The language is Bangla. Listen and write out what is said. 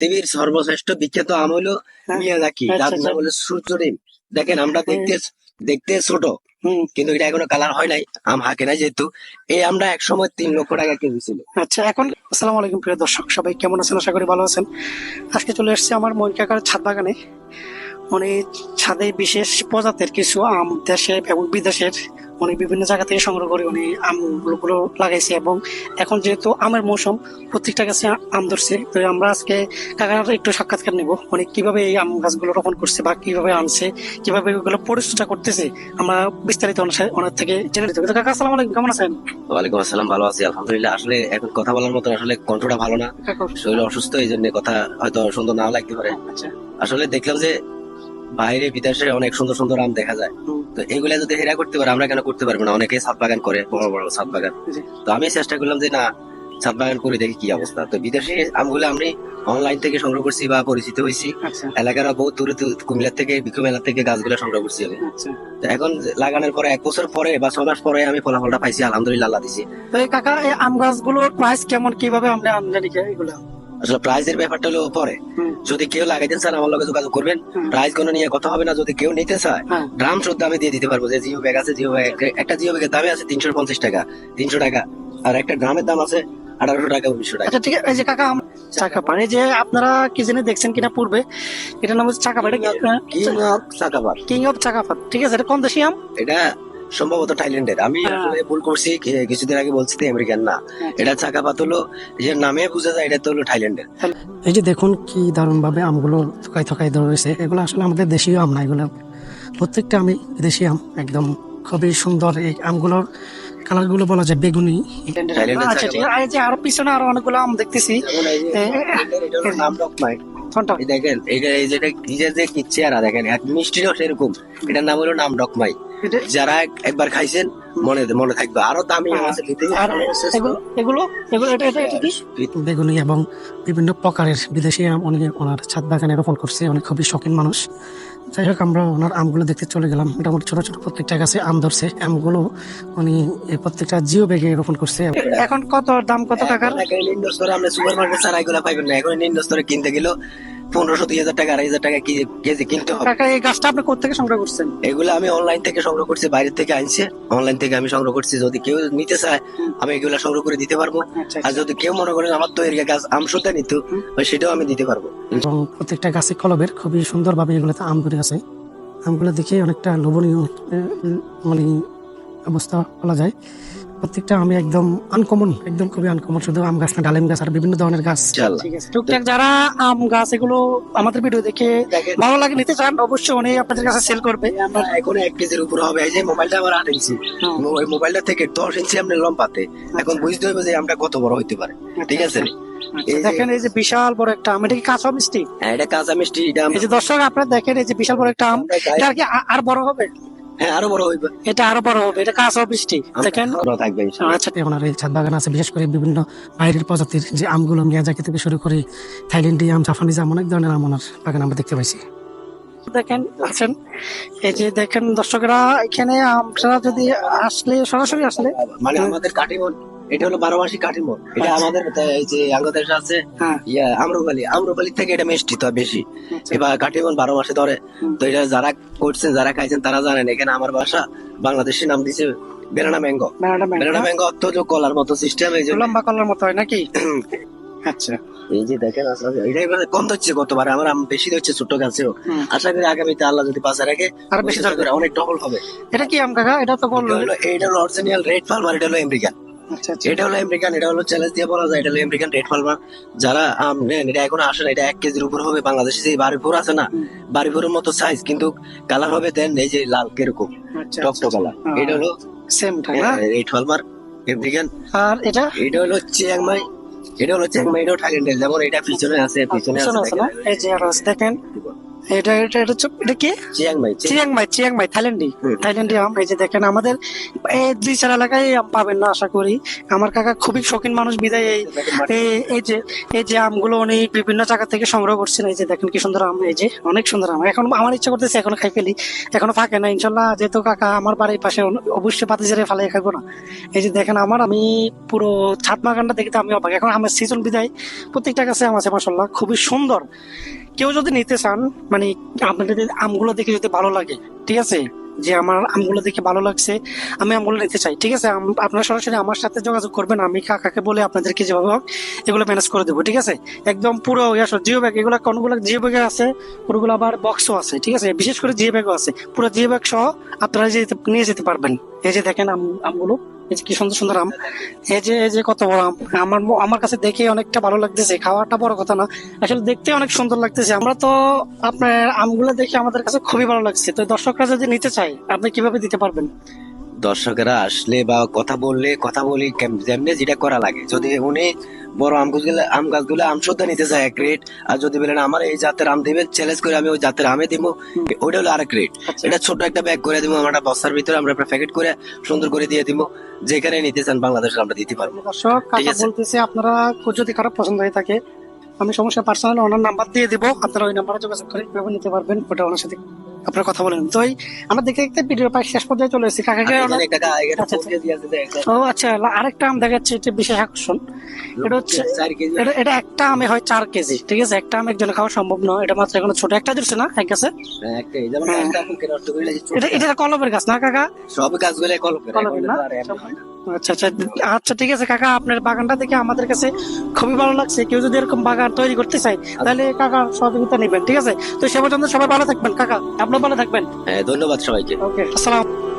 পৃথিবীর সর্বশ্রেষ্ঠ বিখ্যাত আম হলো হ্যাঁ। মিয়াজাকি আচ্ছা, যার আচ্ছা। নাম হলো সূর্য ডিম দেখেন আমরা দেখতে দেখতে ছোট কিন্তু এটা এখনও কালার হয় নাই। আম হাকে নাই যেহেতু। এই আমরা এক সময় তিন লক্ষ টাকা কেজি ছিল। আচ্ছা এখন আসসালামু আলাইকুম প্রিয় দর্শক। সবাই কেমন আছেন? আশা করি ভালো আছেন। আজকে চলে এসেছি আমার মন কাকার ছাদ বাগানে। মানে ছাদে বিশেষ প্রজাতির কিছু আম দেশে এবং বিদেশের মানে বিভিন্ন জায়গা থেকে সংগ্রহ করে উনি আমগুলো লাগাইছে এবং এখন যেহেতু আমের মৌসুম প্রত্যেকটা গাছে আম ধরছে। তো আমরা আজকে কাকার একটু সাক্ষাৎকার নেব মানে কীভাবে এই আম গাছগুলো রোপণ করছে বা কীভাবে আনছে কীভাবে ওগুলো পরিচর্যা করতেছে আমরা বিস্তারিত ওনার থেকে জেনে নিতে তো কাকা আসসালামু আলাইকুম কেমন আছেন? ওয়ালাইকুম আসসালাম ভালো আছি আলহামদুলিল্লাহ। আসলে এখন কথা বলার মতো আসলে কণ্ঠটা ভালো না। শরীর অসুস্থ এই জন্য কথা হয়তো সুন্দর নাও লাগতে পারে। আচ্ছা। আসলে দেখলাম যে বাইরে বিদেশে অনেক সুন্দর সুন্দর আম দেখা যায়। তো এগুলা যদি হেরা করতে পারে আমরা কেন করতে পারব না? অনেকে ছাদ বাগান করে বড় বড় ছাদ বাগান। তো আমি চেষ্টা করলাম যে না ছাদ বাগান করে দেখি কি অবস্থা। তো বিদেশে আমগুলো আমি অনলাইন থেকে সংগ্রহ করছি বা পরিচিত হয়েছি। আচ্ছা। এলাকার বহুত দূরে দূরে কুমিল্লা থেকে বিক্ষু মেলা থেকে গাছগুলো সংগ্রহ করছি আমি। আচ্ছা। তো এখন লাগানোর পরে এক বছর পরে বা ছ মাস পরে আমি ফলাফলটা পাইছি আলহামদুলিল্লাহ আল্লাহ দিছি। তো এই কাকা এই আম গাছগুলোর প্রাইস কেমন? কীভাবে আমরা আমদানি করি এগুলো? আসলে প্রাইজের ব্যাপারটা হলো পরে। যদি কেউ লাগাইতে চান আমার লগে যোগাযোগ করবেন। হুম। প্রাইস কোনো নিয়ে কথা হবে না। যদি কেউ নিতে চায় হ্যাঁ। ড্রাম শুদ্ধ আমি দিয়ে দিতে পারব। যে জিও ব্যাগ আছে জিও ব্যাগ একটা জিও ব্যাগের দামে আছে তিনশো পঞ্চাশ টাকা তিনশো টাকা। আর একটা ড্রামের দাম আছে আঠারোশো টাকা উনিশশো টাকা। আচ্ছা ঠিক আছে। যে কাকা চাকা পাড়ে যে আপনারা কি জানি দেখছেন কিনা পূর্বে এটা নাম হচ্ছে চাকা পাড়ে কিং অফ চাকাবার কিং অফ চাকাপাত ঠিক আছে এটা কোন দেশি আম? এটা সম্ভবত থাইল্যান্ডের। আমি হ্যাঁ। আসলে ভুল করছি কিছুদিন আগে বলছি তো আমেরিকান না। এটা চাকাপাত হলো যে নামে বোঝা যায় এটা তো হলো থাইল্যান্ডের। এই যে দেখুন কি দারুণ ভাবে আমগুলো থকাই থকাই ধরেছে এগুলো আসলে আমাদের দেশীয় আম না এগুলো প্রত্যেকটা আমি দেশি আম একদম খুবই সুন্দর। এই আমগুলোর কালারগুলো বলা যায় বেগুনি। থাইল্যান্ডের আচ্ছা ঠিক আছে আরও পিছনে আরও অনেকগুলো আম দেখতেছি। এটা নাম এই দেখেন এইটা এই যেটা যে যে কি চেহারা দেখেন এক মিষ্টিও সেরকম। এটার নাম হলো নাম ডকমাই এটা- যারা একবার খাইছেন মনে মনে থাকবে। আরও দামি আছে এগুলো এগুলো এগুলো এটা এটা এটা কি? বেগুনি এবং বিভিন্ন প্রকারের বিদেশি আম উনি ওনার ছাদ বাগানে রোপণ করছে উনি খুবই শখিন মানুষ। যাই হোক আমরা ওনার আমগুলো দেখতে চলে গেলাম। মোটামুটি ছোট ছোট প্রত্যেকটা গাছে আম ধরছে। আমগুলো উনি প্রত্যেকটা জিও ব্যাগে রোপণ করছে। এখন কত? দাম কত টাকার? নিম্ন স্তরে আমরা সুপার মার্কেট ছাড়া এগুলো পাইবেন না। এখন নিম্ন স্তরে কিনতে গেলেও পনেরোশো দুই হাজার টাকা আড়াই হাজার টাকা কেজি কিনতে হবে। কাকা এই গাছটা আপনি কোথেকে সংগ্রহ করছেন? এগুলো আমি অনলাইন থেকে সংগ্রহ করছি বাইরে থেকে আনছে। অনলাইন থেকে আমি সংগ্রহ করছি যদি কেউ নিতে চায় আমি এগুলো সংগ্রহ করে দিতে পারব। আচ্ছা আর যদি কেউ মনে করেন আমার তৈরি গাছ আম সুদ্ধা নিত সেটাও আমি দিতে পারব। এবং প্রত্যেকটা গাছে কলবের খুবই সুন্দরভাবে এগুলোতে আম ধরে আছে। আমগুলো দেখে অনেকটা লোভনীয় মানে অবস্থা বলা যায়। প্রত্যেকটা আমি একদম আনকমন একদম খুবই আনকমন শুধু আম গাছ না ডালিম গাছ আর বিভিন্ন ধরনের গাছ। ঠিক আছে। টুকটাক যারা আম গাছ এগুলো আমাদের ভিডিও দেখে ভালো লাগে নিতে চান অবশ্যই উনি আপনাদের কাছে সেল করবে। আমরা এখন এক কেজির উপর হবে এই যে মোবাইলটা আমার আট ইঞ্চি ওই মোবাইলটা থেকে দশ ইঞ্চি আমরা লম্বাতে এখন বুঝতে হবে যে আমরা কত বড় হইতে পারে। ঠিক আছে? দেখেন এই যে বিশাল বড় একটা আম এটা কি কাঁচা মিষ্টি? হ্যাঁ এটা কাঁচা মিষ্টি এটা আমরা- এই যে দর্শক আপনারা দেখেন এই যে বিশাল বড় একটা আম এটা আর কি আর বড় হবে? হ্যাঁ আরও বড় হইবে। এটা আরও বড় হবে এটা কাঁচা বৃষ্টি দেখেন থাকবে আচ্ছা ওনার এই ছাদ বাগান আছে বিশেষ করে বিভিন্ন বাইরের প্রজাতির যে আমগুলো মিয়াজাকি থেকে শুরু করে থাইল্যান্ডি আম জাপানিজ আম অনেক ধরনের আম ওনার বাগান আমরা দেখতে পাইছি। দেখেন আছেন? এই যে দেখেন দর্শকরা এখানে আমরা যদি আসলে সরাসরি আসলে মানে আমাদের কাটিমন এটা হলো বারো মাসি কাটিমন এটা আচ্ছা। আমাদের এই যে বাংলাদেশ আছে হ্যাঁ। ইয়া আম্রপালি। আম্রপালি থেকে এটা মিষ্টি তো বেশি। এবার কাটিমন বারো মাসে ধরে। তো এটা যারা করছেন যারা খাইছেন তারা জানেন এখানে আমার বাসা বাংলাদেশের নাম দিছে বেরানা ম্যাঙ্গো। বেরানা ম্যাঙ্গো। অর্থ যে কলার মতো সিস্টেম এই যে লম্বা কলার মতো হয় নাকি? আচ্ছা। এই যে দেখেন আসলে এটা কম হচ্ছে গতবার আমার আম বেশি হচ্ছে ছোট গাছেও আশা করি আগামীতে আল্লাহ যদি পাশে রাখে আর বেশি ধরবে। অনেক ডবল হবে। এটা কি আম কাকা? এটা তো বলল। এটা হলো অরিজিনাল রেড ফার্মার এটা হলো আমেরিকান আচ্ছা আচ্ছা এটা হলো আমেরিকান এটা হলো চ্যালেঞ্জ দিয়ে বলা যায় এটা হলো আমেরিকান রেড ফার্মার যারা আম নেন এটা এখন আসে না এটা এক কেজির উপর হবে বাংলাদেশে যে বাড়িপুর আছে না হুম। বাড়িপুরের মতো সাইজ কিন্তু কালার হবে দেন এই যে লাল কীরকম আচ্ছা টকটো কালার। এটা হলো সেম রেড ফার্মার আমেরিকান আর এটা? এটা হলো চিয়াংমাই এটা হলো চিয়াংমাই এটাও থাইল্যান্ডের যেমন এটা পিছনে আছে পিছনে আছে। এই যে দেখেন। এটা এটা এটা এটা কি? Chiang Mai Chiang. Mai Chiang Mai থাইল্যান্ডি। থাইল্যান্ডি আম এই যে দেখেন আমাদের এই দুই চার এলাকায় আম পাবেন না আশা করি। আমার কাকা খুবই শৌখিন মানুষ বিদায় এই এই- যে এই যে আমগুলো উনি বিভিন্ন জায়গা থেকে সংগ্রহ করছেন এই যে দেখেন কি সুন্দর আম এই যে অনেক সুন্দর আম। এখন আমার ইচ্ছা করতেছে এখনও খাই ফেলি এখনও থাকে না ইনশাল্লাহ। যেহেতু কাকা আমার বাড়ির পাশে অবশ্যই পাতি জেরে ফেলে খাইবো না। এই যে দেখেন আমার আমি পুরো ছাদ বাগানটা দেখতে আমি অবাক। এখন আমার সিজন বিদায়। প্রত্যেকটা কাছে আম আছে মাসাল্লাহ খুবই সুন্দর। কেউ যদি নিতে চান মানে আপনার যদি আমগুলো দেখে যদি ভালো লাগে, ঠিক আছে? যে আমার আমগুলো দেখে ভালো লাগছে, আমি আমগুলো নিতে চাই, ঠিক আছে? আপনারা সরাসরি আমার সাথে যোগাযোগ করবেন, আমি কাকাকে বলে আপনাদেরকে যেভাবে হোক এগুলো ম্যানেজ করে দেবো, ঠিক আছে? একদম পুরো জিও ব্যাগ এগুলো কোনগুলো জিও ব্যাগে আছে পুরোগুলো আবার বক্সও আছে, ঠিক আছে? বিশেষ করে জিও ব্যাগও আছে। পুরো জিও ব্যাগ সহ আপনারা নিয়ে যেতে পারবেন। এই যে দেখেন আমগুলো। কি সুন্দর সুন্দর আম। এই যে এই যে কত বড় আম। আমার আমার কাছে দেখে অনেকটা ভালো লাগতেছে। খাওয়াটা বড় কথা না। আসলে দেখতে অনেক সুন্দর লাগতেছে। আমরা তো আপনার আমগুলো দেখে আমাদের কাছে খুবই ভালো লাগছে। তো দর্শকরা যদি নিতে চাই আপনি কীভাবে দিতে পারবেন? দর্শকেরা আসলে বা কথা বললে কথা বলি যেমনি যেটা করা লাগে যদি উনি বড় আম গাছগুলো আম গাছগুলো আম সদ্য নিতে চায় এক রেট আর যদি বলেন আমার এই জাতের আম দিবেন চ্যালেঞ্জ করে আমি ওই জাতের আমে দিব ওইটা হলো আরেক রেট আচ্ছা। এটা ছোট একটা ব্যাগ করে দিব আমরা বস্তার ভিতরে আমরা প্যাকেট করে সুন্দর করে দিয়ে দিব যেখানে নিতে চান বাংলাদেশে আমরা দিতে পারব দর্শক আছে। বলতেছে আপনারা যদি কারও পছন্দ হয়ে থাকে আমি সমস্যা পার্সোনাল ওনার নাম্বার দিয়ে দিব আপনারা ওই নাম্বারে যোগাযোগ করে কীভাবে নিতে পারবেন ওটা ওনার সাথে আপনার কথা বলেন। তো আমরা দেখতে দেখতে ভিডিও প্রায় শেষ পর্যায়ে চলে এসেছি। কাকাকে আচ্ছা, যে একটা ও আচ্ছা আরেকটা আম দেখাচ্ছে এটা বিশেষ আকর্ষণ। এটা হচ্ছে এটা এটা একটা আমে হয় চার কেজি ঠিক আছে? একটা আম একজনে খাওয়া সম্ভব নয় এটা মাত্র এখন ছোট। একটা দিচ্ছে না এক গাছে হ্যাঁ, হ্যাঁ। এটা এটা কলমের গাছ না কাকা? সব গাছগুলো কলমের না। আচ্ছা আচ্ছা আচ্ছা ঠিক আছে কাকা আপনার বাগানটা দেখে আমাদের কাছে খুবই ভালো লাগছে। কেউ যদি এরকম বাগান তৈরি করতে চায় তাহলে কাকা সহযোগিতা নেবেন ঠিক আছে? তো সে পর্যন্ত সবাই ভালো থাকবেন কাকা। আপনার ভালো থাকবেন। হ্যাঁ ধন্যবাদ সবাইকে। ওকে আসসালাম।